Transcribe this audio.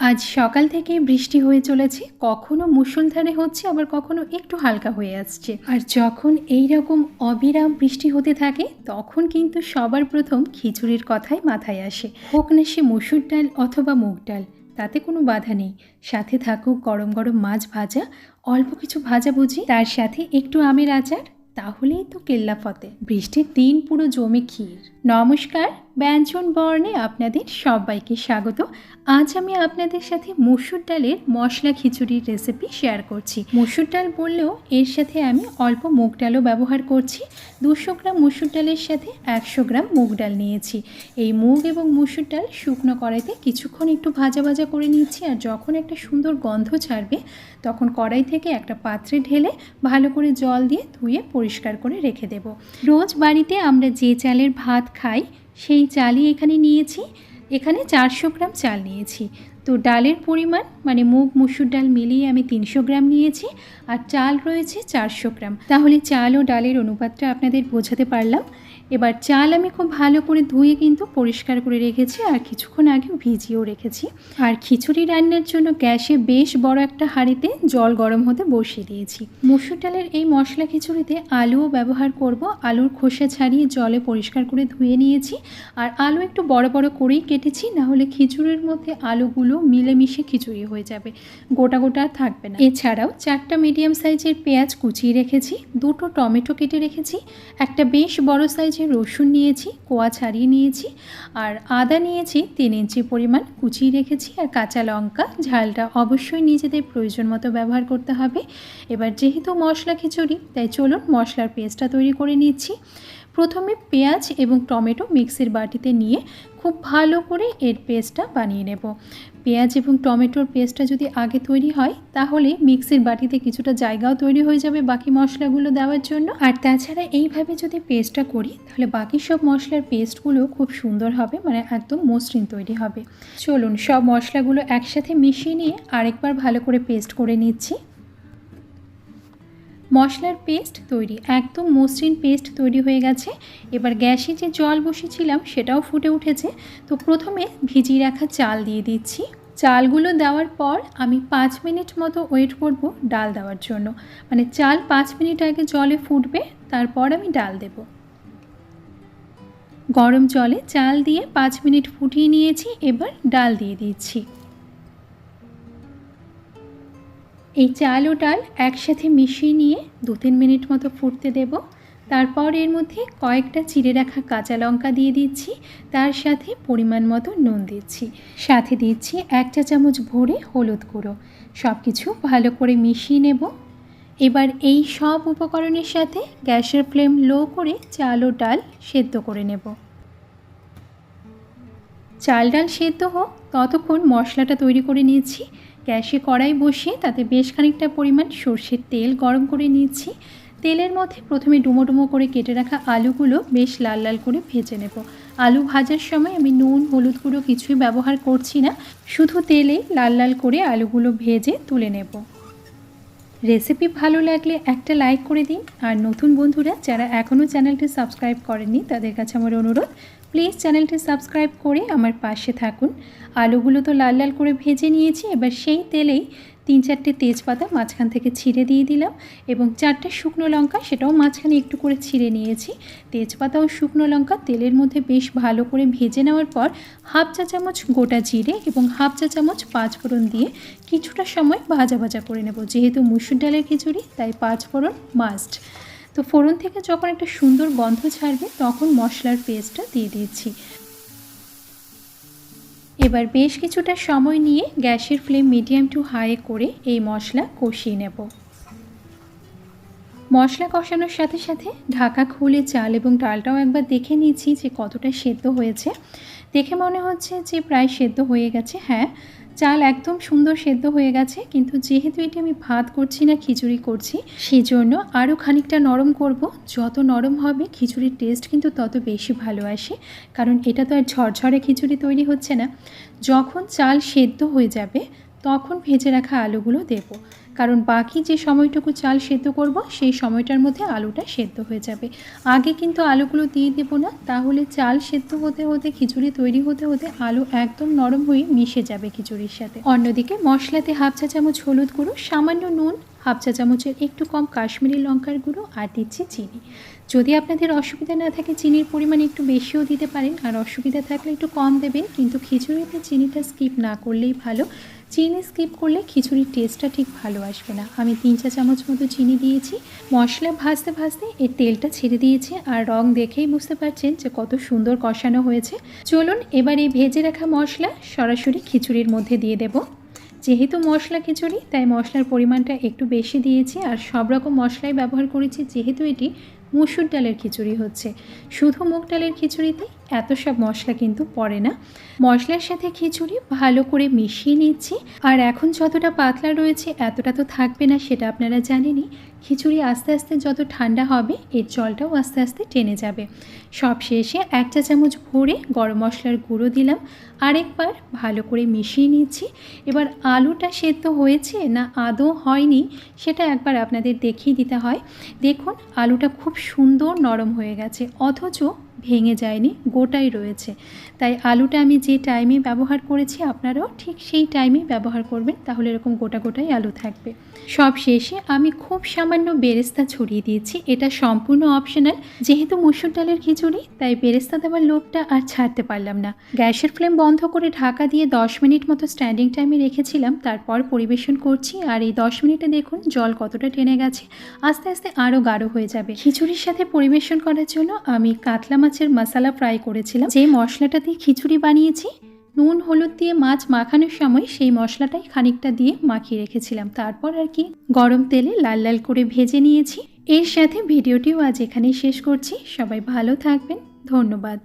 আজ সকাল থেকে বৃষ্টি হয়ে চলেছে। কখনো মুষলধারে হচ্ছে, আবার কখনো একটু হালকা হয়ে আসছে। আর যখন এই রকম অবিরাম বৃষ্টি হতে থাকে, তখন কিন্তু সবার প্রথম খিচুড়ির কথাই মাথায় আসে। হোক না সে মসুর ডাল অথবা মুগ ডাল, তাতে কোনো বাধা নেই। সাথে থাকুক গরম গরম মাছ ভাজা, অল্প কিছু ভাজা ভুজি, তার সাথে একটু আমের আচার, তাহলেই তো কেল্লা ফতে বৃষ্টির দিন পুরো জমে ক্ষীর। নমস্কার ব্যঞ্জন বর্ণে আপনাদের সবাইকে স্বাগত। আজ আমি আপনাদের সাথে মসুর ডালের মশলা খিচুড়ির রেসিপি শেয়ার করছি। মসুর ডাল বললেও এর সাথে আমি অল্প মুগ ডালও ব্যবহার করছি। দুশো গ্রাম মসুর ডালের সাথে একশো গ্রাম মুগ ডাল নিয়েছি। এই মুগ এবং মসুর ডাল শুকনো কড়াইতে কিছুক্ষণ একটু ভাজা ভাজা করে নিচ্ছি আর যখন একটা সুন্দর গন্ধ ছাড়বে, তখন কড়াই থেকে একটা পাত্রে ঢেলে ভালো করে জল দিয়ে ধুয়ে পরিষ্কার করে রেখে দেব। রোজ বাড়িতে আমরা যে চালের ভাত খাই সেই চালই এখানে নিয়েছি। এখানে চারশো গ্রাম চাল নিয়েছি। তো ডালের পরিমাণ মানে মুগ, মুসুর ডাল মিলিয়ে আমি তিনশো গ্রাম নিয়েছি আর চাল রয়েছে চারশো গ্রাম। তাহলে চাল ও ডালের অনুপাতটা আপনাদের বোঝাতে পারলাম। এবার চাল আমি খুব ভালো করে ধুয়ে কিন্তু পরিষ্কার করে রেখেছি আর কিছুক্ষণ আগেও ভিজিয়েও রেখেছি। আর খিচুড়ি রান্নার জন্য গ্যাসে বেশ বড় একটা হাঁড়িতে জল গরম হতে বসিয়ে দিয়েছি। মসুর ডালের এই মশলা খিচুড়িতে আলুও ব্যবহার করব। আলুর খোসা ছাড়িয়ে জলে পরিষ্কার করে ধুয়ে নিয়েছি। আর আলু একটু বড় বড় করেই কেটেছি, না হলে খিচুড়ির মধ্যে আলুগুলো মিলেমিশে খিচুড়ি হয়ে যাবে। গোটা গোটা থাকবে না। এছাড়াও চারটা মিডিয়াম সাইজের পেঁয়াজ কুচিয়ে রেখেছি, দুটো টমেটো কেটে রেখেছি, একটা বেশ বড় সাইজের রসুন নিয়েছি, কোয়া ছাড়িয়ে নিয়েছি, আর আদা নিয়েছি তিন ইঞ্চি পরিমাণ কুচিয়ে রেখেছি, আর কাঁচা লঙ্কা, ঝালটা অবশ্যই নিজেদের প্রয়োজন মতো ব্যবহার করতে হবে। এবার যেহেতু মশলা খিচুড়ি, তাই চলুন মশলার পেস্টটা তৈরি করে নিচ্ছি। প্রথমে পেঁয়াজ এবং টমেটো মিক্সির বাটিতে নিয়ে খুব ভালো করে এর পেস্টটা বানিয়ে নেব। পেঁয়াজ এবং টমেটোর পেস্টটা যদি আগে তৈরি হয়, তাহলে মিক্সির বাটিতে কিছুটা জায়গাও তৈরি হয়ে যাবে বাকি মশলাগুলো দেওয়ার জন্য। আর তাছাড়া এইভাবে যদি পেস্টটা করি, তাহলে বাকি সব মশলার পেস্টগুলো খুব সুন্দর হবে মানে একদম মসৃণ তৈরি হবে। চলুন, সব মশলাগুলো একসাথে মিশিয়ে নিয়ে আরেকবার ভালো করে পেস্ট করে নিচ্ছি। মশলার পেস্ট তৈরি, একদম মসৃণ পেস্ট তৈরি হয়ে গেছে। এবার গ্যাসে যে জল বসিয়েছিলাম সেটাও ফুটে উঠেছে। তো প্রথমে ভিজিয়ে রাখা চাল দিয়ে দিচ্ছি। চালগুলো দেওয়ার পর আমি পাঁচ মিনিট মতো ওয়েট করব ডাল দেওয়ার জন্য। মানে চাল পাঁচ মিনিট আগে জলে ফুটবে, তারপর আমি ডাল দেব। গরম জলে চাল দিয়ে পাঁচ মিনিট ফুটিয়ে নিয়েছি, এবার ডাল দিয়ে দিচ্ছি। এই চাল ও ডাল একসাথে মিশিয়ে নিয়ে দু তিন মিনিট মতো ফুটতে দেব। তারপর এর মধ্যে কয়েকটা চিড়ে রাখা কাঁচা লঙ্কা দিয়ে দিচ্ছি, তার সাথে পরিমাণ মতো নুন দিচ্ছি। সাথে দিচ্ছি এক চা চামচ ভরে হলুদ গুঁড়ো। সব কিছু ভালো করে মিশিয়ে নেব। এবার এই সব উপকরণের সাথে গ্যাসের ফ্লেম লো করে চাল ও ডাল সেদ্ধ করে নেব। চাল ডাল সেদ্ধ হোক, ততক্ষণ মশলাটা তৈরি করে নিয়েছি। গ্যাসে কড়াই বসিয়ে তাতে বেশ খানিকটা পরিমাণ সর্ষের তেল গরম করে নিচ্ছি তেলের মধ্যে প্রথমে ডুমো ডুমো করে কেটে রাখা আলুগুলো বেশ লাল লাল করে ভেজে নেব। আলু ভাজার সময় আমি নুন, হলুদ গুঁড়ো কিছুই ব্যবহার করছি না। শুধু তেলেই লাল লাল করে আলুগুলো ভেজে তুলে নেব। রেসিপি ভালো লাগলে একটা লাইক করে দিন। আর নতুন বন্ধুরা যারা এখনও চ্যানেলটি সাবস্ক্রাইব করেননি, তাদের কাছে আমার অনুরোধ, প্লিজ চ্যানেলটি সাবস্ক্রাইব করে আমার পাশে থাকুন। আলুগুলো তো লাল লাল করে ভেজে নিয়েছি, এবার সেই তেলেই তিন চারটে তেজপাতা মাঝখান থেকে ছিঁড়ে দিয়ে দিলাম এবং চারটে শুকনো লঙ্কা সেটাও মাঝখানে একটু করে ছিঁড়ে নিয়েছি। তেজপাতা ও শুকনো লঙ্কা তেলের মধ্যে বেশ ভালো করে ভেজে নেওয়ার পর হাফ চা চামচ গোটা জিরে এবং হাফ চা চামচ পাঁচফোড়ন দিয়ে কিছুটা সময় ভাজা ভাজা করে নেব। যেহেতু মুসুর ডালের খিচুড়ি, তাই পাঁচফোড়ন মাস্ট তো ফোড়ন থেকে যখন একটা সুন্দর গন্ধ ছাড়বে তখন মশলার পেস্টটা দিয়ে দিচ্ছি। এবার বেশ কিছুটা সময় নিয়ে গ্যাসের ফ্লেম মিডিয়াম টু হাই করে এই মশলা কষিয়ে নেব। মশলা কষানোর সাথে সাথে ঢাকা খুলে চাল এবং ডালটাও একবার দেখে নিয়েছি যে কতটা সেদ্ধ হয়েছে। দেখে মনে হচ্ছে যে প্রায় সেদ্ধ হয়ে গেছে। হ্যাঁ চাল একদম সুন্দর সেদ্ধ হয়ে গেছে, কিন্তু যেহেতু এটি আমি ভাত করছি না, খিচুড়ি করছি সেই জন্য আরও খানিকটা নরম করব। যত নরম হবে, খিচুড়ির টেস্ট কিন্তু তত বেশি ভালো আসে, কারণ এটা তো আর ঝরঝরে খিচুড়ি তৈরি হচ্ছে না। যখন চাল সেদ্ধ হয়ে যাবে, তখন ভেজে রাখা আলুগুলো দেব। কারণ বাকি যে সময়টুকু চাল সেদ্ধ করব, সেই সময়টার মধ্যে আলুটা সেদ্ধ হয়ে যাবে। আগে কিন্তু আলুগুলো দিয়ে দেবো না, তাহলে চাল সেদ্ধ হতে হতে, খিচুড়ি তৈরি হতে হতে আলু একদম নরম হয়ে মিশে যাবে খিচুড়ির সাথে। অন্যদিকে মশলাতে হাফ চা চামচ হলুদ গুঁড়ো, সামান্য নুন, হাফ চা চামচের একটু কম কাশ্মীরি লঙ্কার গুঁড়ো আর দিচ্ছি চিনি। যদি আপনাদের অসুবিধা না থাকে, চিনির পরিমাণ একটু বেশিও দিতে পারেন। আর অসুবিধা থাকলে একটু কম দেবেন, কিন্তু খিচুড়িতে চিনিটা স্কিপ না করলেই ভালো। চিনি স্কিপ করলে খিচুড়ির টেস্টটা ঠিক ভালো আসবে না। আমি তিন চা চামচ মতো চিনি দিয়েছি। মশলা ভাজতে ভাজতে এর তেলটা ছেড়ে দিয়েছে আর রং দেখেই বুঝতে পারছেন যে কত সুন্দর কষানো হয়েছে। চলুন এবার এই ভেজে রাখা মশলা সরাসরি খিচুড়ির মধ্যে দিয়ে দেবো। যেহেতু মশলা খিচুড়ি, তাই মশলার পরিমাণটা একটু বেশি দিয়েছি আর সব রকম মশলাই ব্যবহার করেছি যেহেতু এটি মুসুর ডালের খিচুড়ি হচ্ছে। শুধু মুগ ডালের খিচুড়িতে এত সব মশলা কিন্তু পড়ে না। মশলার সাথে খিচুড়ি ভালো করে মিশিয়ে নিচ্ছি। আর এখন যতটা পাতলা রয়েছে, এতটা তো থাকবে না সেটা আপনারা জানেনই। খিচুড়ি আস্তে আস্তে যত ঠান্ডা হবে, এর জলটাও আস্তে আস্তে টেনে যাবে। সব শেষে এক চা চামচ ভরে গরম মশলার গুঁড়ো দিলাম। আরেকবার ভালো করে মিশিয়ে নিচ্ছি। এবার আলুটা সেদ্ধ হয়েছে না আদৌ হয়নি, সেটা একবার আপনাদের দেখিয়ে দিতে হয়। দেখুন, আলুটা খুব সুন্দর নরম হয়ে গেছে। অথচ ভেঙে যায়নি, গোটাই রয়েছে। তাই আলুটা আমি যে টাইমে ব্যবহার করেছি, আপনারাও ঠিক সেই টাইমে ব্যবহার করবেন, তাহলে এরকম গোটা গোটাই আলু থাকবে। সব শেষে আমি খুব সামান্য বেরেস্তা ছড়িয়ে দিয়েছি, এটা সম্পূর্ণ অপশনাল যেহেতু মুসুর ডালের খিচুড়ি, তাই বেরেস্তা দেওয়ার লোভটা আর ছাড়তে পারলাম না। গ্যাসের ফ্লেম বন্ধ করে ঢাকা দিয়ে দশ মিনিট মতো স্ট্যান্ডিং টাইমে রেখেছিলাম, তারপর পরিবেশন করছি, আর এই দশ মিনিটে দেখুন জল কতটা টেনে গেছে, আস্তে আস্তে আরও গাঢ় হয়ে যাবে। খিচুড়ির সাথে পরিবেশন করার জন্য আমি কাতলা মাছের মশলা ফ্রাই করেছিলাম। যে মশলাটা দিয়ে খিচুড়ি বানিয়েছি। নুন হলুদ দিয়ে মাছ মাখানোর সময় সেই মশলাটাই খানিকটা দিয়ে মাখিয়ে রেখেছিলাম। তারপর আর কি গরম তেলে লাল লাল করে ভেজে নিয়েছি। এর সাথে ভিডিওটিও আজ এখানেই শেষ করছি। সবাই ভালো থাকবেন। ধন্যবাদ।